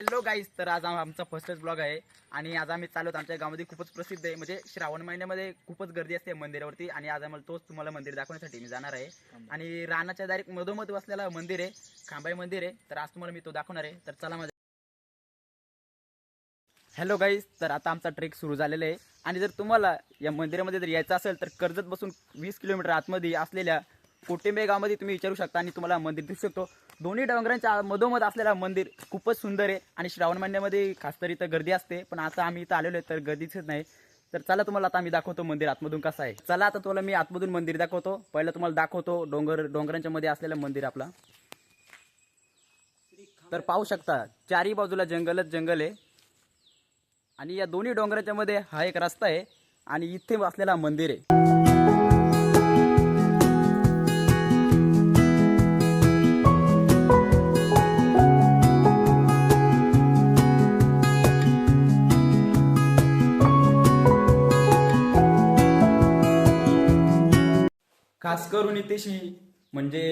Hello guys तर आज आमचा फर्स्टच ब्लॉग आहे. आणि आज आम्ही चालवत आमच्या गावामध्ये खूपच प्रसिद्ध आहे. म्हणजे श्रावण महिन्यामध्ये खूपच गर्दी असते मंदिरावरती. आणि आज आम्हाला तोच तुम्हाला मंदिर दाखवण्यासाठी मी जाणार आहे. आणि रानाच्या डायरेक्ट मधोमध बसलेला मंदिर आहे खांबाई मंदिर आहे. तर आज तुम्हाला मी तो दाखवणार आहे. तर चला माझ्या हॅलो गाईज तर आता आमचा ट्रेक सुरू झालेला आहे. आणि जर तुम्हाला या मंदिरामध्ये जर यायचं असेल तर कर्जत बसून वीस किलोमीटर आतमध्ये असलेल्या कोटिंबे गावामध्ये तुम्ही विचारू शकता आणि तुम्हाला मंदिर दिसू शकतो. दोन्ही डोंगरांच्या मधोमध असलेला मंदिर खूपच सुंदर आहे आणि श्रावण महिन्यामध्ये खास तर इथं गर्दी असते पण आता आम्ही इथं आलेलो आहे तर गर्दी दिसत नाही. तर चला तुम्हाला आता आम्ही दाखवतो मंदिर आतमधून कसं आहे. चला आता तुम्हाला मी आतमधून मंदिर दाखवतो. पहिलं तुम्हाला दाखवतो डोंगर डोंगरांच्या मध्ये असलेलं मंदिर आपला. तर पाहू शकता चारी बाजूला जंगलच जंगल आहे. आणि या दोन्ही डोंगराच्या मध्ये हा एक रस्ता आहे आणि इथे असलेला मंदिर आहे. खास करून इथेशी म्हणजे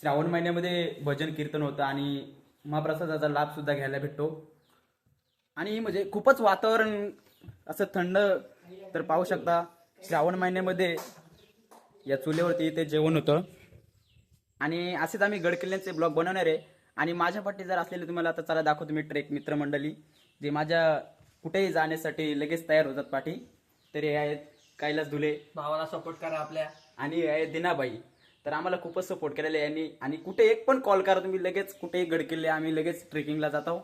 श्रावण महिन्यामध्ये भजन कीर्तन होतं आणि महाप्रसादाचा लाभ सुद्धा घ्यायला भेटतो. आणि म्हणजे खूपच वातावरण असं थंड तर पाहू शकता श्रावण महिन्यामध्ये या चुलीवरती इथे जेवण होतं. आणि असेच आम्ही गडकिल्ल्यांचे ब्लॉग बनवणार आहे. आणि माझ्या पाठी जर असलेले तुम्हाला आता चला दाखवतो मी ट्रेक मित्रमंडळी जे माझ्या कुठेही जाण्यासाठी लगेच तयार होतात पाठी. तर हे आहेत कैलास धुले. भावाला सपोर्ट करा आपल्या. आणि दिनाबाई. तर आम्हाला खूपच सपोर्ट केलेला आहे यांनी. आणि कुठे एक पण कॉल करा तुम्ही लगेच कुठेही गडकिल्ले आम्ही लगेच ट्रेकिंगला जातो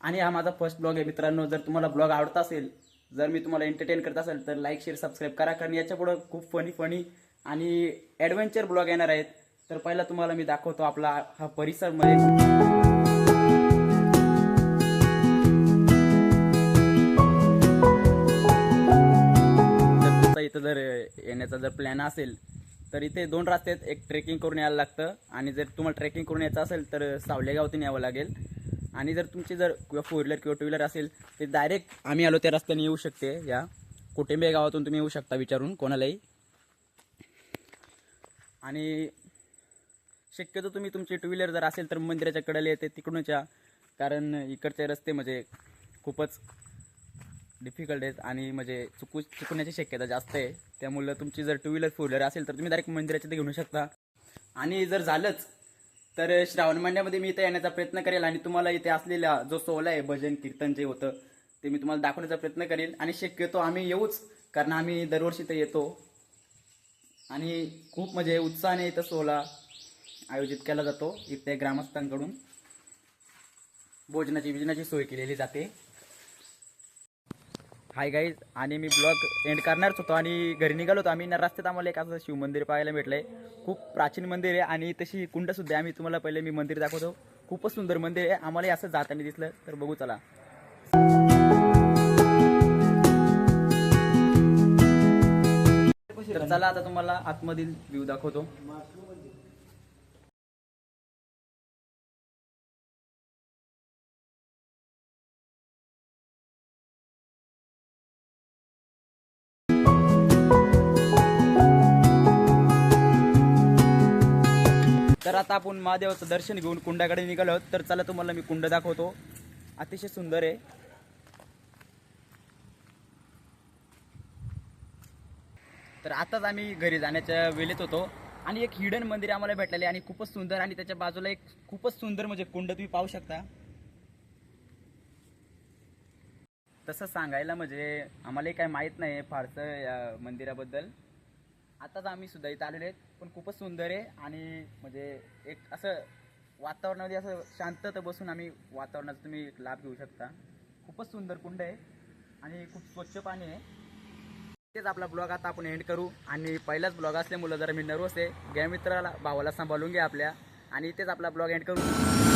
आणि हा माझा फर्स्ट ब्लॉग आहे मित्रांनो. जर तुम्हाला ब्लॉग आवडत असेल जर मी तुम्हाला एंटरटेन करत असेल तर लाईक शेअर सबस्क्राईब करा. कारण याच्यापुढं खूप फनी फनी आणि ॲडव्हेंचर ब्लॉग येणार आहेत. तर पहिला तुम्हाला मी दाखवतो आपला हा परिसरमध्ये. इथं जर येण्याचा जर प्लॅन असेल तर इथे दोन रस्ते आहेत. एक ट्रेकिंग करून यायला लागतं आणि जर तुम्हाला ट्रेकिंग करून यायचं असेल तर सावलेगावतून यावं लागेल. आणि जर तुमची जर किंवा फोर व्हीलर किंवा टू व्हीलर असेल तर डायरेक्ट आम्ही आलो त्या रस्त्याने येऊ शकते. या कोटिंबे गावातून तुम्ही येऊ शकता विचारून कोणालाही. आणि शक्यतो तुम्ही तुमची टू व्हीलर जर असेल तर मंदिराच्या कडेला येते तिकडूनच या कारण इकडचे रस्ते म्हणजे खूपच डिफिकल्ट आहेत आणि म्हणजे चुकू चुकण्याची शक्यता जास्त आहे. त्यामुळं तुमची जर टू व्हीलर फोर व्हीलर असेल तर तुम्ही डायरेक्ट मंदिराच्या ते घेऊ शकता. आणि जर झालंच तर श्रावण महिन्यामध्ये मी इथे येण्याचा प्रयत्न करेल आणि तुम्हाला इथे असलेला जो सोहळा आहे भजन कीर्तन जे होतं ते मी तुम्हाला दाखवण्याचा प्रयत्न करेल. आणि शक्यतो आम्ही येऊच कारण आम्ही दरवर्षी ते येतो. आणि खूप म्हणजे उत्साहाने इथं सोहळा आयोजित केला जातो इथे ग्रामस्थांकडून. भोजनाची विजनाची सोय केलेली जाते. हाय गाईज आणि मी ब्लॉग एंड करणारच होतो आणि घरी निघालो होतो. आम्ही ना रस्त्यात आम्हाला एक असं शिवमंदिर पाहायला भेटलंय. खूप प्राचीन मंदिर आहे आणि तशी कुंडसुद्धा आहे. आम्ही तुम्हाला पहिले मी मंदिर दाखवतो. खूपच सुंदर मंदिर आहे. आम्हाला असं जाताना दिसलं तर बघू चला. तर चला आता तुम्हाला आतमधील व्ह्यू दाखवतो. तर आता आपण महादेवाचं दर्शन घेऊन कुंडाकडे निघालो आहोत. तर चला तुम्हाला मी कुंड दाखवतो. अतिशय सुंदर आहे. तर आताच आम्ही घरी जाण्याच्या वेळेत होतो. आणि एक हिडन मंदिर आम्हाला भेटलेले आणि खूपच सुंदर आणि त्याच्या बाजूला एक खूपच सुंदर म्हणजे कुंड तुम्ही पाहू शकता. तसं सांगायला म्हणजे आम्हालाही काय माहीत नाही फारसं या मंदिराबद्दल. आताच आम्ही सुद्धा इथं आलेलो आहेत. पण खूपच सुंदर आहे आणि म्हणजे एक असं वातावरणामध्ये असं शांतता बसून आम्ही वातावरणाचा तुम्ही लाभ घेऊ शकता. खूपच सुंदर कुंड आहे आणि खूप स्वच्छ पाणी आहे. तेच आपला ब्लॉग आता आपण एंड करू. आणि पहिलाच ब्लॉग असल्यामुळं जरा मी नर्वस आहे. घ्या मित्राला भावाला सांभाळून घ्या आपल्या. आणि इथेच आपला ब्लॉग एंड करू.